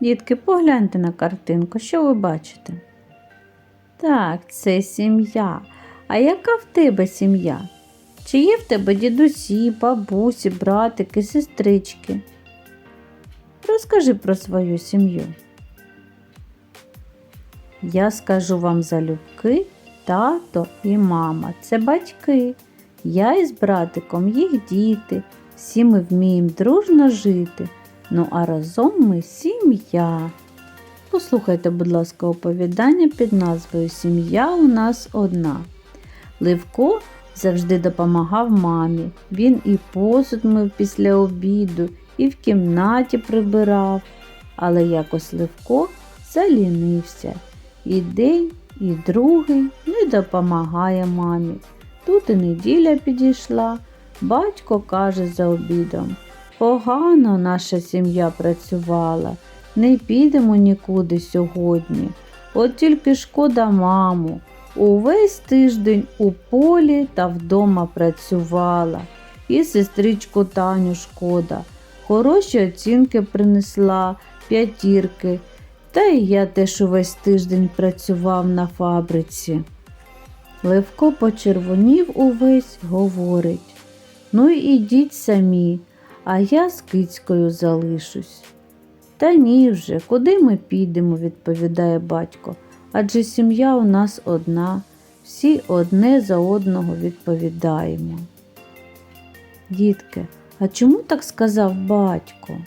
Дітки, погляньте на картинку, що ви бачите? Так, це сім'я. А яка в тебе сім'я? Чи є в тебе дідусі, бабусі, братики, сестрички? Розкажи про свою сім'ю. Я скажу вам залюбки, тато і мама це батьки. Я із братиком їх діти. Всі ми вміємо дружно жити. Ну а разом ми сім'я. Послухайте, будь ласка, оповідання під назвою Сім'я у нас одна. Левко завжди допомагав мамі. Він і посуд мив після обіду, і в кімнаті прибирав. Але якось Левко залінився. І день, і другий не допомагає мамі. Тут і неділя підійшла. Батько каже за обідом. Погано наша сім'я працювала, не підемо нікуди сьогодні. От тільки шкода маму. Увесь тиждень у полі та вдома працювала. І сестричку Таню шкода. Хороші оцінки принесла, п'ятірки. Та й я теж увесь тиждень працював на фабриці. Левко почервонів увесь, говорить. Ну і ідіть самі, а я з кицькою залишусь. Та ні вже, куди ми підемо, відповідає батько. Адже сім'я у нас одна, всі одне за одного відповідаємо. Дітки, а чому так сказав батько?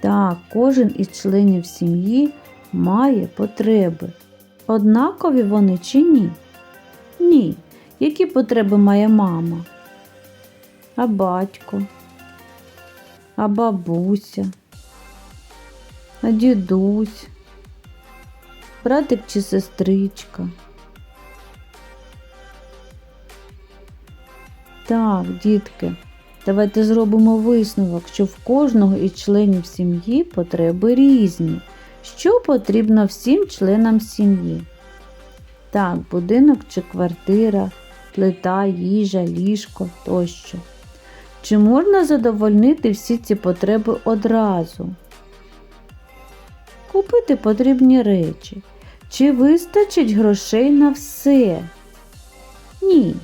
Так, кожен із членів сім'ї має потреби. Однакові вони чи ні? Ні. Які потреби має мама? А батько? А бабуся? А дідусь? Братик чи сестричка? Так, дітки, давайте зробимо висновок, що в кожного із членів сім'ї потреби різні. Що потрібно всім членам сім'ї? Так, будинок чи квартира, плита, їжа, ліжко тощо. Чи можна задовольнити всі ці потреби одразу? Купити потрібні речі. Чи вистачить грошей на все? Ні.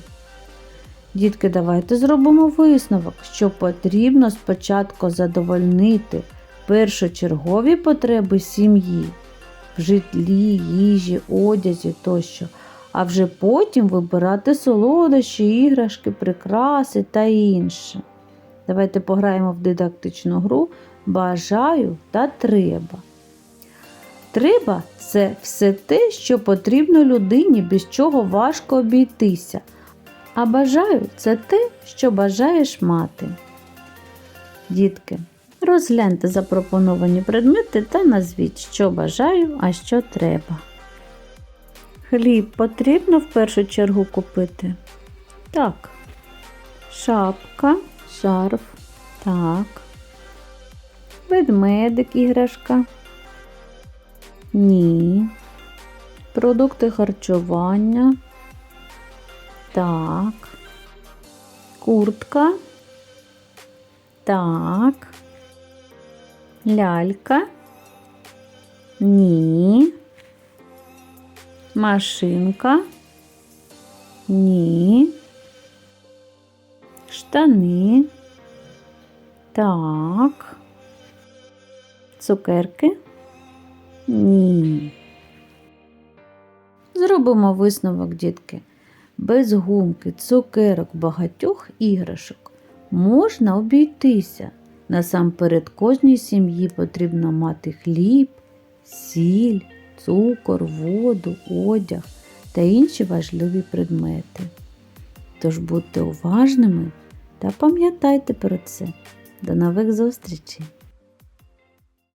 Дітки, давайте зробимо висновок, що потрібно спочатку задовольнити першочергові потреби сім'ї в житлі, їжі, одязі тощо, а вже потім вибирати солодощі, іграшки, прикраси та інше. Давайте пограємо в дидактичну гру Бажаю та треба. Треба це все те, що потрібно людині, без чого важко обійтися. А бажаю це те, що бажаєш мати. Дітки, розгляньте запропоновані предмети та назвіть, що бажаю, а що треба. Хліб потрібно в першу чергу купити. Так. Шапка, шарф. Так. Ведмедик іграшка. Ні. Продукти харчування. Так. Куртка. Так. Лялька. Ні. Машинка. Ні. Штани. Так. Цукерки. Ні. Зробимо висновок, дітки. Без гумки, цукерок, багатьох іграшок можна обійтися. Насамперед кожній сім'ї потрібно мати хліб, сіль, цукор, воду, одяг та інші важливі предмети. Тож будьте уважними та пам'ятайте про це. До нових зустрічей!